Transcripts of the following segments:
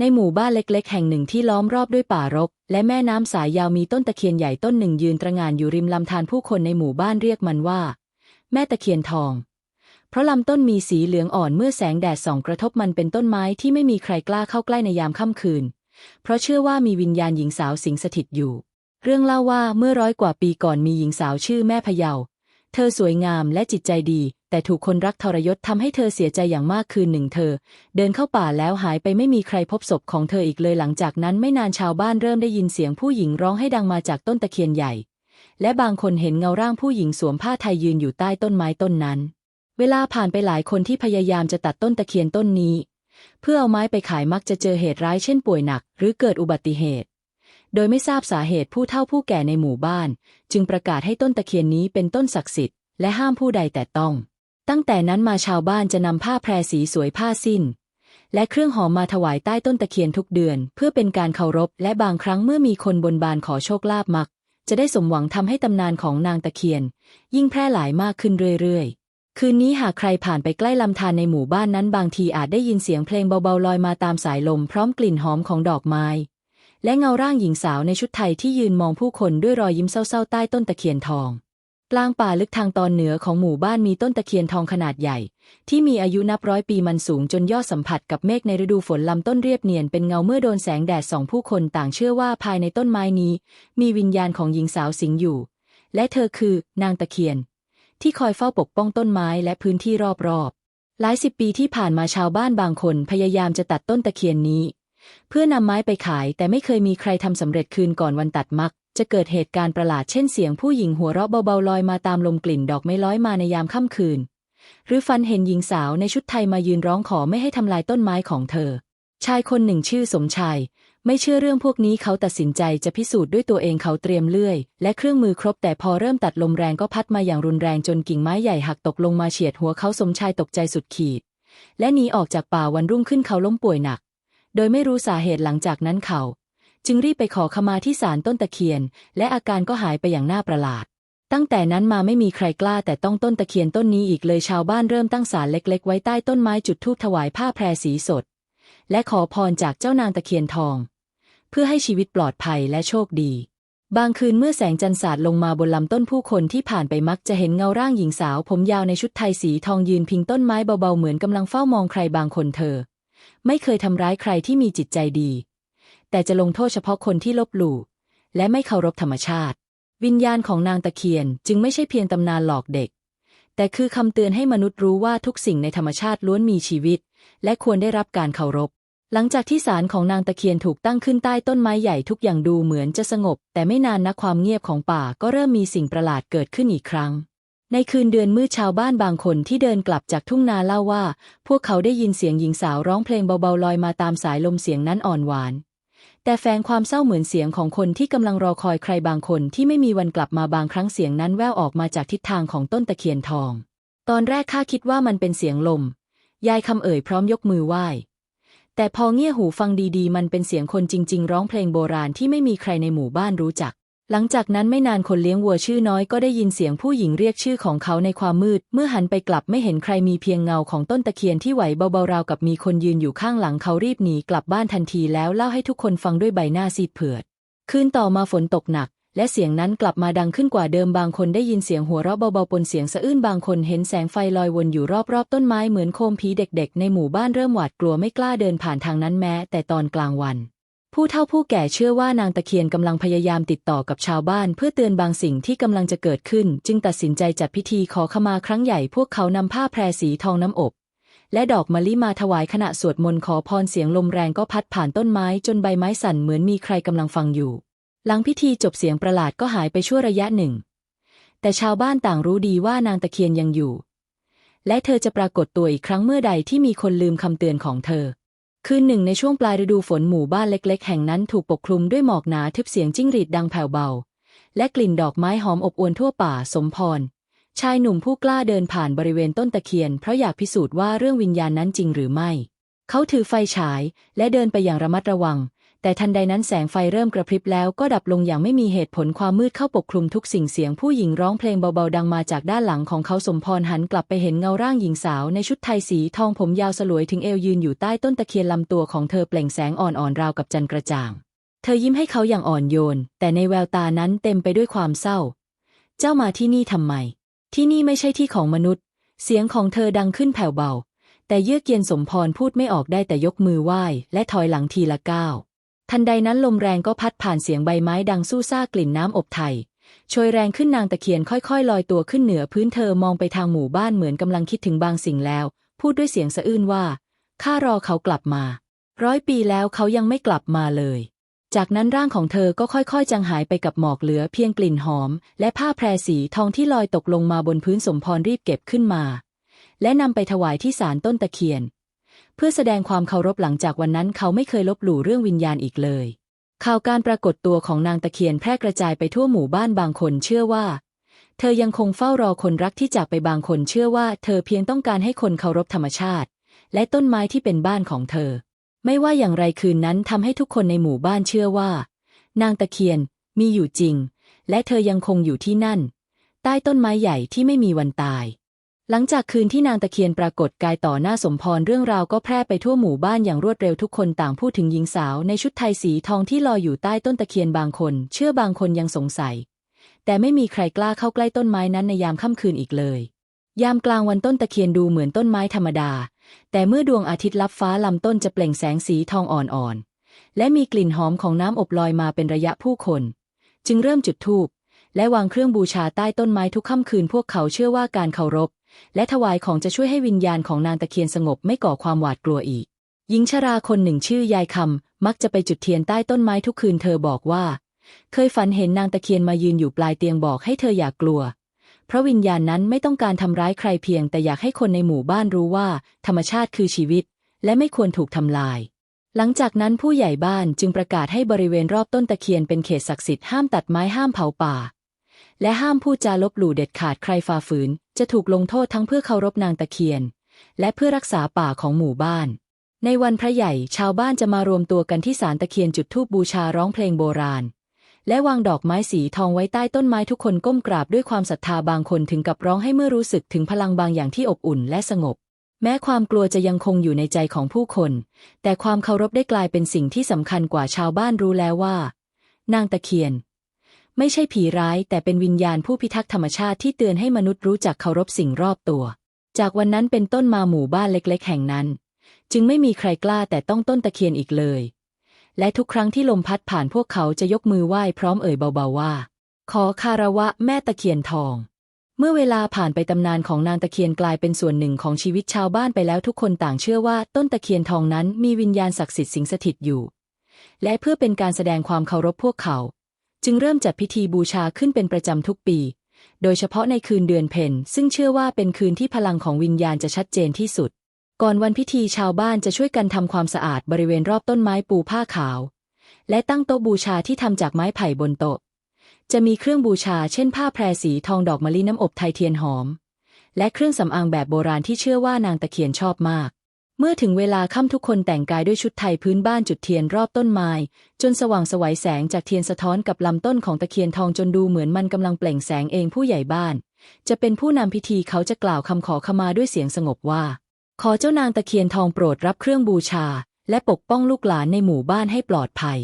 ในหมู่บ้านเล็ก ๆ แห่งหนึ่งที่ล้อมรอบด้วยป่ารก และแม่น้ำสายยาวมีต้นตะเคียนใหญ่ต้นหนึ่งยืนตระหง่านอยู่ริมลำธารผู้คนในหมู่บ้านเรียกมันว่า แม่ตะเคียนทอง เพราะลำต้นมีสีเหลืองอ่อนเมื่อแสงแดดส่องกระทบมันเป็นต้นไม้ที่ไม่มีใครกล้าเข้าใกล้ในยามค่ำคืน เพราะเชื่อว่ามีวิญญาณหญิงสาวสิงสถิตอยู่ เรื่องเล่าว่าเมื่อร้อยกว่าปีก่อนมีหญิงสาวชื่อแม่พะเยา เธอสวยงามและจิตใจดี แต่ถูกคนรักทรยศทำให้เธอเสียใจอย่างมากคืนหนึ่งเธอ เดินเข้าป่าแล้วหายไปไม่มีใครพบศพของเธออีกเลยหลังจากนั้นไม่นานชาวบ้านเริ่มได้ยินเสียงผู้หญิงร้องให้ดังมาจากต้นตะเคียนใหญ่ และบางคนเห็นเงาร่างผู้หญิงสวมผ้าไทยยืนอยู่ใต้ต้นไม้ต้นนั้น เวลาผ่านไปหลายคนที่พยายามจะตัดต้นตะเคียนต้นนี้ เพื่อเอาไม้ไปขายมักจะเจอเหตุร้ายเช่นป่วยหนัก หรือเกิดอุบัติเหตุ โดยไม่ทราบสาเหตุผู้เฒ่าผู้แก่ในหมู่บ้าน จึงประกาศให้ต้นตะเคียนนี้เป็นต้นศักดิ์สิทธิ์และห้ามผู้ใดแต่ต้อง ตั้งแต่นั้นมาชาวบ้านจะนำผ้าแพรสีสวยผ้าสิ้น และเครื่องหอมมาถวายใต้ต้นตะเคียนทุกเดือน เพื่อเป็นการเคารพ และบางครั้งเมื่อมีคนบนบานขอโชคลาภมัก จะได้สมหวังทำให้ตำนานของนางตะเคียน ยิ่งแพร่หลายมากขึ้นเรื่อยๆคืนนี้หากใครผ่านไปใกล้ลำธารในหมู่บ้านนั้นบางทีอาจได้ยินเสียงเพลงเบาๆลอยมาตามสายลมพร้อมกลิ่นหอมของดอกไม้ และเงาร่างหญิงสาวในชุดไทยที่ยืนมองผู้คนด้วยรอยยิ้มเศร้าๆใต้ต้นตะเคียนทอง กลางป่าลึกทางตอนเหนือของหมู่บ้านมีต้นตะเคียนทองขนาดใหญ่ ที่มีอายุนับร้อยปีมันสูงจนยอดสัมผัสกับเมฆในฤดูฝนลำต้นเรียบเนียนเป็นเงาเมื่อโดนแสงแดดสองผู้คนต่างเชื่อว่าภายในต้นไม้นี้ มีวิญญาณของหญิงสาวสิงอยู่ และเธอคือนางตะเคียน ที่คอยเฝ้าปกป้องต้นไม้และพื้นที่รอบๆหลายสิบปีที่ผ่านมาชาวบ้านบางคนพยายามจะตัดต้นตะเคียนนี้ เพื่อนำไม้ไปขายแต่ไม่เคยมีใครทำสำเร็จคืนก่อนวันตัดมัก จะเกิดเหตุการณ์ประหลาดเช่นเสียงผู้หญิงหัวเราะเบาๆลอยมาตามลมกลิ่นดอกไม้ลอยมาในยามค่ำคืน หรือฟันเห็นหญิงสาวในชุดไทยมายืนร้องขอไม่ให้ทำลายต้นไม้ของเธอ ชายคนหนึ่งชื่อสมชายไม่เชื่อเรื่องพวกนี้เขาตัดสินใจจะพิสูจน์ด้วยตัวเองเขาเตรียมเลื่อย และเครื่องมือครบแต่พอเริ่มตัดลมแรงก็พัดมาอย่างรุนแรงจนกิ่งไม้ใหญ่หักตกลงมาเฉียดหัวเขาสมชายตกใจสุดขีด และหนีออกจากป่าวันรุ่งขึ้นเขาล้มป่วยหนัก โดยไม่รู้สาเหตุหลังจากนั้นเขา จึงรีบไปขอขมาที่ศาลต้นตะเคียน และอาการก็หายไปอย่างน่าประหลาด ตั้งแต่นั้นมาไม่มีใครกล้าแต่ต้องต้นตะเคียนต้นนี้อีกเลยชาวบ้านเริ่มตั้งศาลเล็ก ๆ ไว้ใต้ต้นไม้จุดธูปถวายผ้าแพรสีสด และขอพรจากเจ้านางตะเคียนทอง เพื่อให้ชีวิตปลอดภัยและโชคดีบางคืนเมื่อแสงจันทร์สาดลงมาบนลำต้นผู้คนที่ผ่านไปมักจะเห็นเงาร่างหญิงสาว ผมยาวในชุดไทยสีทองยืนพิงต้นไม้เบาๆเหมือนกำลังเฝ้ามองใครบางคนเธอ ไม่เคยทำร้ายใครที่มีจิตใจดี แต่จะลงโทษเฉพาะคนที่ลบหลู่และไม่เคารพธรรมชาติ วิญญาณของนางตะเคียนจึงไม่ใช่เพียงตำนานหลอกเด็ก แต่คือคำเตือนให้มนุษย์รู้ว่าทุกสิ่งในธรรมชาติล้วนมีชีวิต และควรได้รับการเคารพ หลังจากที่ศาลของนางตะเคียนถูกตั้งขึ้นใต้ต้นไม้ใหญ่ทุกอย่างดูเหมือนจะสงบ แต่ไม่นานนักความเงียบของป่าก็เริ่มมีสิ่งประหลาดเกิดขึ้นอีกครั้ง ในคืนเดือนมืดชาวบ้านบางคนที่เดินกลับจากทุ่งนาเล่าว่า พวกเขาได้ยินเสียงหญิงสาวร้องเพลงเบาๆลอยมาตามสายลมเสียงนั้นอ่อนหวาน แต่แฝงความเศร้าเหมือนเสียงของคนที่กำลังรอคอยใครบางคนที่ไม่มีวันกลับมาบางครั้งเสียงนั้นแว่วออกมาจากทิศทางของต้นตะเคียนทอง ตอนแรกข้าคิดว่ามันเป็นเสียงลม ยายคำเอ่ยพร้อมยกมือไหว้ แต่พอเงี่ยหูฟังดีๆ มันเป็นเสียงคนจริง ๆ ร้องเพลงโบราณที่ไม่มีใครในหมู่บ้านรู้จัก หลังจากนั้นไม่นานคนเลี้ยงวัวชื่อน้อยก็ได้ยินเสียงผู้หญิงเรียกชื่อของเขาในความมืด เมื่อหันไปกลับไม่เห็นใครมีเพียงเงาของต้นตะเคียนที่ไหวเบาๆราวกับมีคนยืนอยู่ข้างหลังเขารีบหนีกลับบ้านทันทีแล้วเล่าให้ทุกคนฟังด้วยใบหน้าซีดเผือด คืนต่อมาฝนตกหนัก และเสียงนั้นกลับมาดังขึ้นกว่าเดิมบางคนได้ยินเสียงหัวเราะเบาๆปนเสียงสะอื้นบางคนเห็นแสงไฟลอยวนอยู่รอบๆต้นไม้เหมือนโคมผีเด็ก ๆ ในหมู่บ้านเริ่มหวาดกลัวไม่กล้าเดินผ่านทางนั้นแม้ แต่ตอนกลางวัน ผู้เฒ่าผู้แก่เชื่อว่านางตะเคียนกำลังพยายามติดต่อกับชาวบ้าน เพื่อเตือนบางสิ่งที่กำลังจะเกิดขึ้น จึงตัดสินใจจัดพิธีขอขมาครั้งใหญ่พวกเขานำผ้าแพรสีทองน้ำอบ และดอกมะลิมาถวายขณะสวดมนต์ขอพรเสียงลมแรงก็พัดผ่านต้นไม้จนใบไม้สั่นเหมือนมีใครกำลังฟังอยู่ หลังพิธีจบเสียงประหลาดก็หายไปชั่วระยะหนึ่ง แต่ชาวบ้านต่างรู้ดีว่านางตะเคียนยังอยู่ และเธอจะปรากฏตัวอีกครั้งเมื่อใดที่มีคนลืมคำเตือนของเธอ คืนหนึ่งในช่วงปลายฤดูฝนหมู่บ้านเล็ก ๆ แห่งนั้นถูกปกคลุมด้วยหมอกหนาทึบเสียงจิ้งหรีดดังแผ่วเบา และกลิ่นดอกไม้หอมอบอวลทั่วป่าสมพร ชายหนุ่มผู้กล้าเดินผ่านบริเวณต้นตะเคียน เพราะอยากพิสูจน์ว่าเรื่องวิญญาณนั้นจริงหรือไม่ เขาถือไฟฉายและเดินไปอย่างระมัดระวัง แต่ทันใดนั้นแสงไฟเริ่มกระพริบแล้วก็ดับลงอย่างไม่มีเหตุผลความมืดเข้าปกคลุมทุกสิ่งเสียงผู้หญิงร้องเพลงเบาๆ ดังมาจากด้านหลังของเขาสมพรหันกลับไปเห็นเงาร่างหญิงสาวในชุดไทยสีทองผมยาวสลวยถึงเอวยืนอยู่ใต้ต้นตะเคียนลำตัวของเธอเปล่งแสงอ่อนๆราวกับจันกระจ่าง เธอยิ้มให้เขาอย่างอ่อนโยน แต่ในแววตานั้นเต็มไปด้วยความเศร้า เจ้ามาที่นี่ทำไม ที่นี่ไม่ใช่ที่ของมนุษย์ เสียงของเธอดังขึ้นแผ่วเบา แต่เยือกเย็นสมพรพูดไม่ออกได้แต่ยกมือไหว้และถอยหลังทีละก้าว ทันใดนั้นลมแรงก็พัดผ่านเสียงใบไม้ดังสู้ซ่ากลิ่นน้ำอบไทยโชยแรงขึ้นนางตะเคียนค่อยๆ ลอยตัวขึ้นเหนือพื้นเธอมองไปทางหมู่บ้านเหมือนกำลังคิดถึงบางสิ่งแล้ว พูดด้วยเสียงสะอื้นว่าข้ารอเขากลับมา ร้อยปีแล้วเขายังไม่กลับมาเลย จากนั้นร่างของเธอก็ค่อยๆ จางหายไปกับหมอกเหลือเพียงกลิ่นหอม และผ้าแพรสีทองที่ลอยตกลงมาบนพื้นสมพรรีบเก็บขึ้นมา และนำไปถวายที่ศาลต้นตะเคียน พื่อแสดงความเคารพหลังจากวันนั้นเขาไม่เคยลบหลู่เรื่องวิญญาณอีกเลย ข่าวการปรากฏตัวของนางตะเคียนแพร่กระจายไปทั่วหมู่บ้านบางคนเชื่อว่า เธอยังคงเฝ้ารอคนรักที่จากไปบางคนเชื่อว่าเธอเพียงต้องการให้คนเคารพธรรมชาติ และต้นไม้ที่เป็นบ้านของเธอ ไม่ว่าอย่างไรคืนนั้นทำให้ทุกคนในหมู่บ้านเชื่อว่า นางตะเคียนมีอยู่จริง และเธอยังคงอยู่ที่นั่น ใต้ต้นไม้ใหญ่ที่ไม่มีวันตาย หลังจากคืนที่นางตะเคียนปรากฏกายต่อหน้าสมพรเรื่องราวก็แพร่ไปทั่วหมู่บ้านอย่างรวดเร็วทุกคนต่างพูดถึงหญิงสาวในชุดไทยสีทองที่ลอยอยู่ใต้ต้นตะเคียนบางคน เชื่อบางคนยังสงสัย แต่ไม่มีใครกล้าเข้าใกล้ต้นไม้นั้นในยามค่ำคืนอีกเลย ยามกลางวันต้นตะเคียนดูเหมือนต้นไม้ธรรมดา แต่เมื่อดวงอาทิตย์ลับฟ้าลำต้นจะเปล่งแสงสีทองอ่อนๆและมีกลิ่นหอมของน้ำอบลอยมาเป็นระยะผู้คน จึงเริ่มจุดธูปและวางเครื่องบูชาใต้ต้นไม้ทุกค่ำคืนพวกเขาเชื่อว่าการเคารพ และถวายของจะช่วยให้วิญญาณของนางตะเคียนสงบไม่ก่อความหวาดกลัวอีก หญิงชราคนหนึ่งชื่อยายคำมักจะไปจุดเทียนใต้ต้นไม้ทุกคืนเธอบอกว่า เคยฝันเห็นนางตะเคียนมายืนอยู่ปลายเตียงบอกให้เธออย่ากกลัว เพราะวิญญาณนั้นไม่ต้องการทำร้ายใครเพียง แต่อยากให้คนในหมู่บ้านรู้ว่า ธรรมชาติคือชีวิต และไม่ควรถูกทำลายหลังจากนั้นผู้ใหญ่บ้านจึงประกาศให้บริเวณรอบต้นตะเคียนเป็นเขตศักดิ์สิทธิ์ห้ามตัดไม้ห้ามเผาป่า และห้ามพูดจาลบหลู่เด็ดขาดใครฝ่าฝืน จะถูกลงโทษทั้งเพื่อเคารพนางตะเคียน และเพื่อรักษาป่าของหมู่บ้าน ในวันพระใหญ่ชาวบ้านจะมารวมตัวกันที่ศาลตะเคียนจุดธูปบูชาร้องเพลงโบราณ และวางดอกไม้สีทองไว้ใต้ต้นไม้ทุกคนก้มกราบด้วยความศรัทธาบางคนถึงกับร้องให้เมื่อรู้สึกถึงพลังบางอย่างที่อบอุ่นและสงบ แม้ความกลัวจะยังคงอยู่ในใจของผู้คน แต่ความเคารพได้กลายเป็นสิ่งที่สำคัญกว่าชาวบ้านรู้แล้วว่า นางตะเคียน ไม่ใช่ผีร้ายแต่เป็นวิญญาณผู้พิทักษ์ธรรมชาติที่เตือนให้มนุษย์รู้จักเคารพสิ่งรอบตัว จากวันนั้นเป็นต้นมาหมู่บ้านเล็ก ๆ แห่งนั้น จึงไม่มีใครกล้าแต่ต้องต้นตะเคียนอีกเลย และทุกครั้งที่ลมพัดผ่านพวกเขาจะยกมือไหว้พร้อมเอ่ยเบาๆว่า ขอคารวะแม่ตะเคียนทอง เมื่อเวลาผ่านไปตำนานของนางตะเคียนกลายเป็นส่วนหนึ่งของชีวิตชาวบ้านไปแล้วทุกคนต่างเชื่อว่าต้นตะเคียนทองนั้นมีวิญญาณศักดิ์สิทธิ์สิงสถิตอยู่ และเพื่อเป็นการแสดงความเคารพพวกเขา จึงเริ่มจัดพิธีบูชาขึ้นเป็นประจำทุกปี โดยเฉพาะในคืนเดือนเพ็ญซึ่งเชื่อว่าเป็นคืนที่พลังของวิญญาณจะชัดเจนที่สุด ก่อนวันพิธีชาวบ้านจะช่วยกันทำความสะอาดบริเวณรอบต้นไม้ปูผ้าขาว และตั้งโต๊ะบูชาที่ทำจากไม้ไผ่บนโต๊ะ จะมีเครื่องบูชาเช่น ผ้าแพรสีทองดอกมะลิน้ำอบไทยเทียนหอม และเครื่องสำอางแบบโบราณที่เชื่อว่านางตะเคียนชอบมาก เมื่อถึงเวลาค่ำทุกคนแต่งกายด้วยชุดไทยพื้นบ้านจุดเทียนรอบต้นไม้ จนสว่างสวัยแสงจากเทียนสะท้อนกับลำต้นของตะเคียนทองจนดูเหมือนมันกำลังเปล่งแสงเองผู้ใหญ่บ้าน จะเป็นผู้นำพิธีเขาจะกล่าวคำขอขมาด้วยเสียงสงบว่า ขอเจ้านางตะเคียนทองโปรดรับเครื่องบูชา และปกป้องลูกหลานในหมู่บ้านให้ปลอดภัย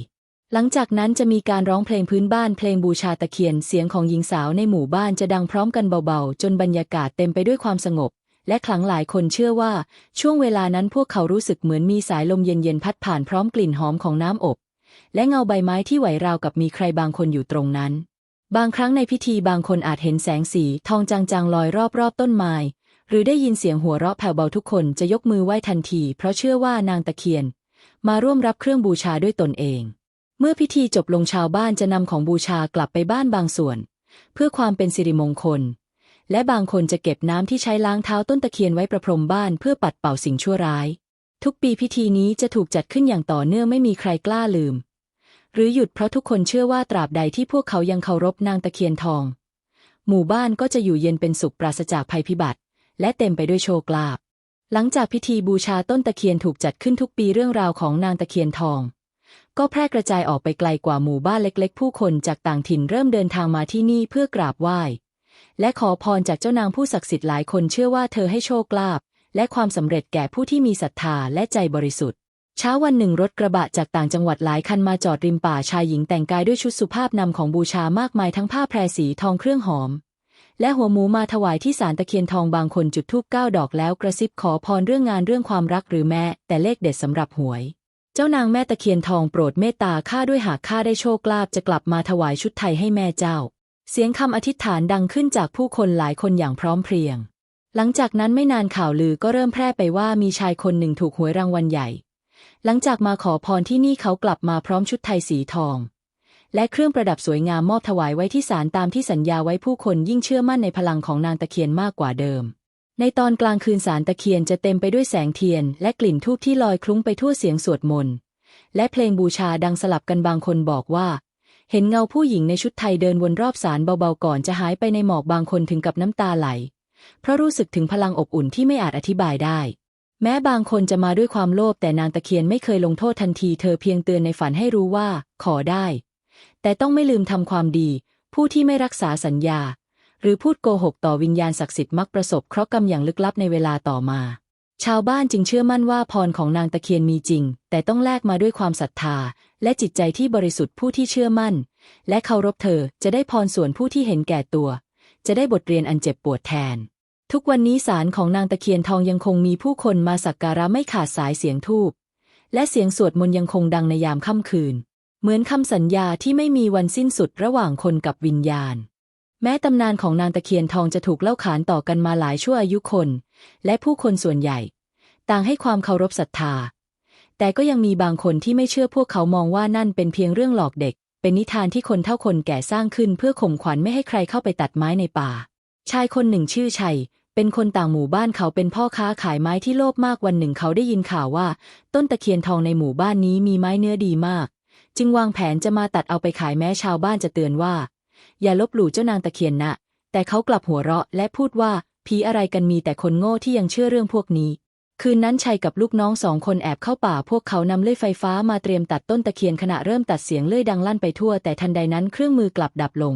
หลังจากนั้นจะมีการร้องเพลงพื้นบ้านเพลงบูชาตะเคียนเสียงของหญิงสาวในหมู่บ้านจะดังพร้อมกันเบาๆ จนบรรยากาศเต็มไปด้วยความสงบ และครั้งหลายคนเชื่อว่า ช่วงเวลานั้นพวกเขารู้สึกเหมือนมีสายลมเย็นๆพัดผ่านพร้อมกลิ่นหอมของน้ำอบ และเงาใบไม้ที่ไหวราวกับมีใครบางคนอยู่ตรงนั้น บางครั้งในพิธีบางคนอาจเห็นแสงสีทองจางๆลอยรอบๆต้นไม้หรือได้ยินเสียงหัวเราะแผ่วเบาทุกคนจะยกมือไหว้ทันที เพราะเชื่อว่านางตะเคียน มาร่วมรับเครื่องบูชาด้วยตนเอง เมื่อพิธีจบลงชาวบ้านจะนำของบูชากลับไปบ้านบางส่วน เพื่อความเป็นสิริมงคล และบางคนจะเก็บน้ำที่ใช้ล้างเท้าต้นตะเคียนไว้ประพรมบ้านเพื่อปัดเป่าสิ่งชั่วร้าย ทุกปีพิธีนี้จะถูกจัดขึ้นอย่างต่อเนื่องไม่มีใครกล้าลืม หรือหยุดเพราะทุกคนเชื่อว่าตราบใดที่พวกเขายังเคารพนางตะเคียนทอง หมู่บ้านก็จะอยู่เย็นเป็นสุขปราศจากภัยพิบัติ และเต็มไปด้วยโชคลาภหลังจากพิธีบูชาต้นตะเคียนถูกจัดขึ้นทุกปีเรื่องราวของนางตะเคียนทอง ก็แพร่กระจายออกไปไกลกว่าหมู่บ้านเล็ก ๆ ผู้คนจากต่างถิ่นเริ่มเดินทางมาที่นี่เพื่อกราบไหว้ และขอพรจากเจ้านางผู้ศักดิ์สิทธิ์หลายคนเชื่อว่าเธอให้โชคลาภและความสำเร็จแก่ผู้ที่มีศรัทธาและใจบริสุทธิ์เช้าวันหนึ่งรถกระบะจากต่างจังหวัดหลายคันมาจอดริมป่าชายหญิงแต่งกายด้วยชุดสุภาพนำของบูชามากมายทั้งผ้าแพรสีทองเครื่องหอม และหัวหมูมาถวายที่ศาลตะเคียนทองบางคนจุดธูปเก้าดอกแล้วกระซิบขอพรเรื่องงานเรื่องความรักหรือแม้แต่เลขเด็ดสำหรับหวย เจ้านางแม่ตะเคียนทองโปรดเมตตาข้าด้วยหากข้าได้โชคลาภจะกลับมาถวายชุดไทยให้แม่เจ้า เสียงคำอธิษฐานดังขึ้นจากผู้คนหลายคนอย่างพร้อมเพรียง หลังจากนั้นไม่นานข่าวลือก็เริ่มแพร่ไปว่ามีชายคนหนึ่งถูกหวยรางวัลใหญ่ หลังจากมาขอพรที่นี่เขากลับมาพร้อมชุดไทยสีทอง และเครื่องประดับสวยงามมอบถวายไว้ที่ศาลตามที่สัญญาไว้ผู้คนยิ่งเชื่อมั่นในพลังของนางตะเคียนมากกว่าเดิม ในตอนกลางคืนศาลตะเคียนจะเต็มไปด้วยแสงเทียน และกลิ่นทูบที่ลอยคลุ้งไปทั่วเสียงสวดมนต์และเพลงบูชาดังสลับกันบางคนบอกว่า เห็นเงาผู้หญิงในชุดไทยเดินวนรอบศาลเบาๆก่อนจะหายไปในหมอกบางคนถึงกับน้ำตาไหล เพราะรู้สึกถึงพลังอบอุ่นที่ไม่อาจอธิบายได้ แม้บางคนจะมาด้วยความโลภแต่นางตะเคียนไม่เคยลงโทษทันทีเธอเพียงเตือนในฝันให้รู้ว่า ขอได้ แต่ต้องไม่ลืมทำความดี ผู้ที่ไม่รักษาสัญญา หรือพูดโกหกต่อวิญญาณศักดิ์สิทธิ์มักประสบเคราะห์กรรมอย่างลึกลับในเวลาต่อมา ชาวบ้านจึงเชื่อมั่นว่าพรของนางตะเคียนมีจริง แต่ต้องแลกมาด้วยความศรัทธา และจิตใจที่บริสุทธิ์ผู้ที่เชื่อมั่น และเคารพเธอจะได้พรส่วนผู้ที่เห็นแก่ตัว จะได้บทเรียนอันเจ็บปวดแทน ทุกวันนี้ศาลของนางตะเคียนทองยังคงมีผู้คนมาสักการะไม่ขาดสายเสียงทูบและเสียงสวดมนต์ยังคงดังในยามค่ำคืน เหมือนคำสัญญาที่ไม่มีวันสิ้นสุดระหว่างคนกับวิญญาณ แม้ตำนานของนางตะเคียนทองจะถูกเล่าขานต่อกันมาหลายชั่วอายุคน และผู้คนส่วนใหญ่ ต่างให้ความเคารพศรัทธา แต่ก็ยังมีบางคนที่ไม่เชื่อพวกเขามองว่านั่นเป็นเพียงเรื่องหลอกเด็ก เป็นนิทานที่คนเท่าคนแก่สร้างขึ้นเพื่อข่มขวัญไม่ให้ใครเข้าไปตัดไม้ในป่า ชายคนหนึ่งชื่อชัย เป็นคนต่างหมู่บ้านเขาเป็นพ่อค้าขายไม้ที่โลภมากวันหนึ่งเขาได้ยินข่าวว่า ต้นตะเคียนทองในหมู่บ้านนี้มีไม้เนื้อดีมาก จึงวางแผนจะมาตัดเอาไปขายแม้ชาวบ้านจะเตือนว่า อย่าลบหลู่เจ้านางตะเคียนนะ แต่เขากลับหัวเราะและพูดว่าผีอะไรกันมีแต่คนโง่ที่ยังเชื่อเรื่องพวกนี้ คืนนั้นชัยกับลูกน้องสองคนแอบเข้าป่าพวกเขานำเลื่อยไฟฟ้ามาเตรียมตัดต้นตะเคียนขณะเริ่มตัดเสียงเลื่อยดังลั่นไปทั่ว แต่ทันใดนั้นเครื่องมือกลับดับลง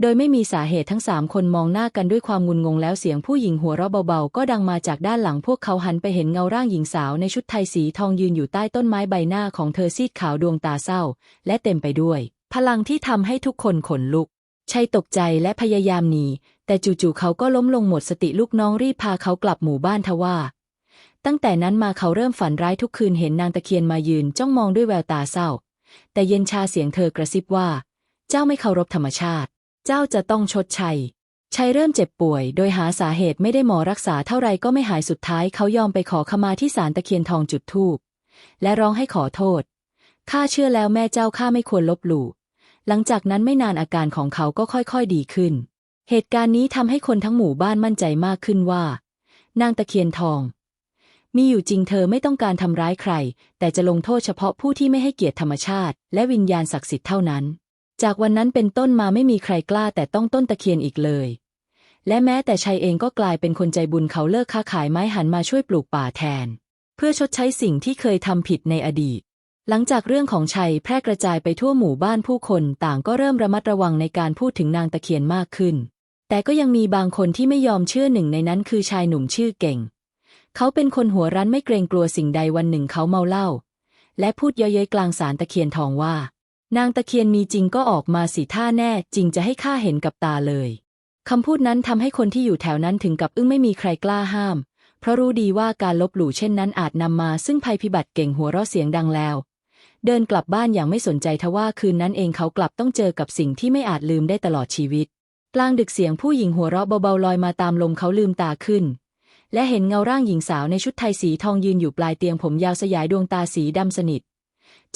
โดยไม่มีสาเหตุทั้งสามคนมองหน้ากันด้วยความงุนงงแล้วเสียงผู้หญิงหัวเราะเบาๆ ก็ดังมาจากด้านหลังพวกเขาหันไปเห็นเงาร่างหญิงสาวในชุดไทยสีทองยืนอยู่ใต้ต้นไม้ใบหน้าของเธอซีดขาวดวงตาเศร้า และเต็มไปด้วย พลังที่ทำให้ทุกคนขนลุก ชัยตกใจและพยายามหนี แต่จู่ๆเขาก็ล้มลงหมดสติลูกน้องรีบพาเขากลับหมู่บ้านทว่า ตั้งแต่นั้นมาเขาเริ่มฝันร้ายทุกคืนเห็นนางตะเคียนมายืนจ้องมองด้วยแววตาเศร้า แต่เย็นชาเสียงเธอกระซิบว่า เจ้าไม่เคารพธรรมชาติ เจ้าจะต้องชดใช้ชัยเริ่มเจ็บป่วย โดยหาสาเหตุไม่ได้หมอรักษาเท่าไรก็ไม่หายสุดท้าย เขายอมไปขอขมาที่ศาลตะเคียนทองจุดธูปและร้องให้ขอโทษ ข้าเชื่อแล้วแม่เจ้าข้าไม่ควรลบหลู่ หลังจากนั้นไม่นานอาการของเขาก็ค่อยๆดีขึ้น เหตุการณ์นี้ทำให้คนทั้งหมู่บ้านมั่นใจมากขึ้นว่า นางตะเคียนทอง มีอยู่จริงเธอไม่ต้องการทำร้ายใคร แต่จะลงโทษเฉพาะผู้ที่ไม่ให้เกียรติธรรมชาติ และวิญญาณศักดิ์สิทธิ์เท่านั้น จากวันนั้นเป็นต้นมาไม่มีใครกล้าแต่ต้องต้นตะเคียนอีกเลย และแม้แต่ชัยเองก็กลายเป็นคนใจบุญเขาเลิกค้าขายไม้หันมาช่วยปลูกป่าแทน เพื่อชดใช้สิ่งที่เคยทำผิดในอดีต หลังจากเรื่องของชัยแพร่กระจายไปทั่วหมู่บ้านผู้คนต่างก็เริ่มระมัดระวังในการพูดถึงนางตะเคียนมากขึ้น แต่ก็ยังมีบางคนที่ไม่ยอมเชื่อหนึ่งในนั้นคือชายหนุ่มชื่อเก่ง เขาเป็นคนหัวรั้นไม่เกรงกลัวสิ่งใดวันหนึ่งเขาเมาเหล้าและพูดเย้ยๆกลางสารตะเคียนทองว่า นางตะเคียนมีจริงก็ออกมาสิท่าแน่จริงจะให้ข้าเห็นกับตาเลยคำพูดนั้นทำให้คนที่อยู่แถวนั้นถึงกับอึ้งไม่มีใครกล้าห้าม เพราะรู้ดีว่าการลบหลู่เช่นนั้นอาจนำมาซึ่งภัยพิบัติเก่งหัวเราะเสียงดังแล้ว เดินกลับบ้านอย่างไม่สนใจทว่าคืนนั้นเองเขากลับต้องเจอกับสิ่งที่ไม่อาจลืมได้ตลอดชีวิต กลางดึกเสียงผู้หญิงหัวเราะเบาๆลอยมาตามลมเขาลืมตาขึ้น และเห็นเงาร่างหญิงสาวในชุดไทยสีทองยืนอยู่ปลายเตียงผมยาวสยายดวงตาสีดำสนิท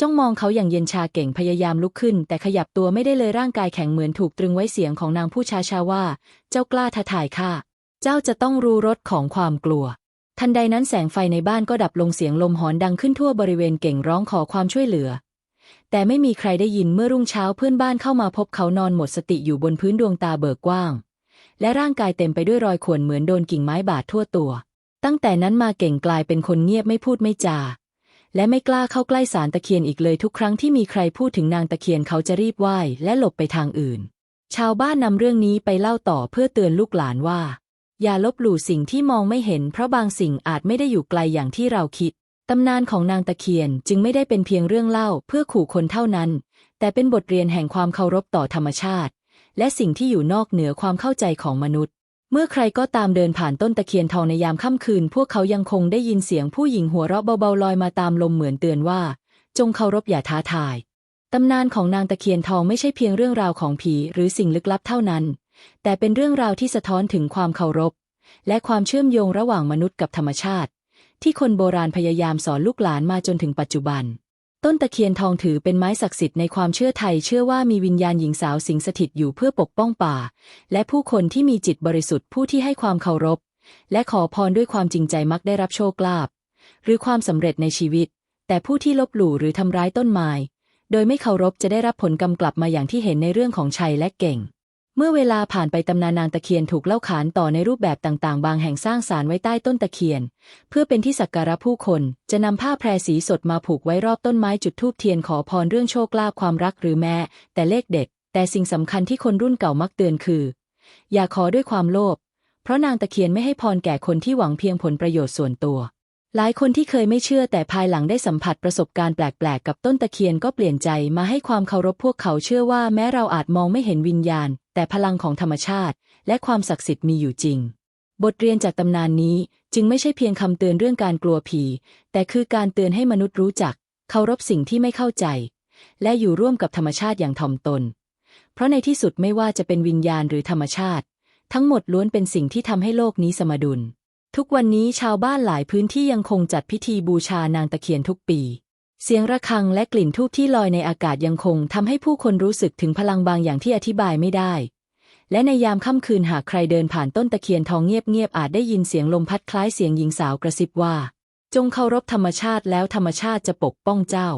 จ้องมองเขาอย่างเย็นชาเก่งพยายามลุกขึ้น แต่ขยับตัวไม่ได้เลยร่างกายแข็งเหมือนถูกตรึงไว้เสียงของนางผู้ชาชาว่า เจ้ากล้าท้าทายข้าเจ้าจะต้องรู้รสของความกลัว ทันใดนั้นแสงไฟในบ้านก็ดับลงเสียงลมหอนดังขึ้นทั่วบริเวณเก่งร้องขอความช่วยเหลือ แต่ไม่มีใครได้ยินเมื่อรุ่งเช้าเพื่อนบ้านเข้ามาพบเขานอนหมดสติอยู่บนพื้นดวงตาเบิกกว้าง และร่างกายเต็มไปด้วยรอยข่วนเหมือนโดนกิ่งไม้บาดทั่วตัว ตั้งแต่นั้นมาเก่งกลายเป็นคนเงียบไม่พูดไม่จา และไม่กล้าเข้าใกล้สารตะเคียนอีกเลยทุกครั้งที่มีใครพูดถึงนางตะเคียนเขาจะรีบไหว้และหลบไปทางอื่น ชาวบ้านนำเรื่องนี้ไปเล่าต่อเพื่อเตือนลูกหลานว่า อย่าลบหลู่สิ่งที่มองไม่เห็น เพราะบางสิ่งอาจไม่ได้อยู่ไกลอย่างที่เราคิด ตำนานของนางตะเคียนจึงไม่ได้เป็นเพียงเรื่องเล่าเพื่อขู่คนเท่านั้น แต่เป็นบทเรียนแห่งความเคารพต่อธรรมชาติ และสิ่งที่อยู่นอกเหนือความเข้าใจของมนุษย์ เมื่อใครก็ตามเดินผ่านต้นตะเคียนทองในยามค่ำคืน พวกเขายังคงได้ยินเสียงผู้หญิงหัวเราะเบาๆลอยมาตามลมเหมือนเตือนว่า จงเคารพอย่าท้าทายตำนานของนางตะเคียนทองไม่ใช่เพียงเรื่องราวของผีหรือสิ่งลึกลับเท่านั้น แต่เป็นเรื่องราวที่สะท้อนถึงความเคารพ และความเชื่อมโยงระหว่างมนุษย์กับธรรมชาติ ที่คนโบราณพยายามสอนลูกหลานมาจนถึงปัจจุบัน ต้นตะเคียนทองถือเป็นไม้ศักดิ์สิทธิ์ในความเชื่อไทยเชื่อว่ามีวิญญาณหญิงสาวสิงสถิตอยู่เพื่อปกป้องป่า และผู้คนที่มีจิตบริสุทธิ์ผู้ที่ให้ความเคารพ และขอพรด้วยความจริงใจมักได้รับโชคลาภหรือความสำเร็จในชีวิต แต่ผู้ที่ลบหลู่หรือทำร้ายต้นไม้โดยไม่เคารพจะได้รับผลกรรมกลับมาอย่างที่เห็นในเรื่องของชัยและเก่ง เมื่อเวลาผ่านไปตำนานนางตะเคียนถูกเล่าขานต่อในรูปแบบต่างๆ บางแห่งสร้างสารไว้ใต้ต้นตะเคียน เพื่อเป็นที่สักการะผู้คน จะนำผ้าแพรสีสดมาผูกไว้รอบต้นไม้จุดธูปเทียนขอพรเรื่องโชคลาภความรักหรือแม้แต่เลขเด็ด แต่สิ่งสำคัญที่คนรุ่นเก่ามักเตือนคือ อย่าขอด้วยความโลภเพราะนางตะเคียนไม่ให้พรแก่คนที่หวังเพียงผลประโยชน์ส่วนตัว หลายคนที่เคยไม่เชื่อแต่ภายหลังได้สัมผัสประสบการณ์แปลกๆ กับต้นตะเคียนก็เปลี่ยนใจมาให้ความเคารพพวกเขาเชื่อว่าแม้เราอาจมองไม่เห็นวิญญาณ แต่พลังของธรรมชาติ และความศักดิ์สิทธิ์มีอยู่จริง บทเรียนจากตำนานนี้จึงไม่ใช่เพียงคำเตือนเรื่องการกลัวผี แต่คือการเตือนให้มนุษย์รู้จัก เคารพสิ่งที่ไม่เข้าใจ และอยู่ร่วมกับธรรมชาติอย่างถ่อมตน เพราะในที่สุดไม่ว่าจะเป็นวิญญาณหรือธรรมชาติ ทั้งหมดล้วนเป็นสิ่งที่ทำให้โลกนี้สมดุล ทุกวันนี้ชาวบ้านหลายพื้นที่ยังคงจัดพิธีบูชานางตะเคียนทุกปี เสียงระฆังและกลิ่นทูบที่ลอยในอากาศยังคงทำให้ผู้คนรู้สึกถึงพลังบางอย่างที่อธิบายไม่ได้ และในยามค่ำคืนหากใครเดินผ่านต้นตะเคียนทองเงียบๆอาจได้ยินเสียงลมพัดคล้ายเสียงหญิงสาวกระซิบว่า จงเคารพธรรมชาติแล้วธรรมชาติจะปกป้องเจ้า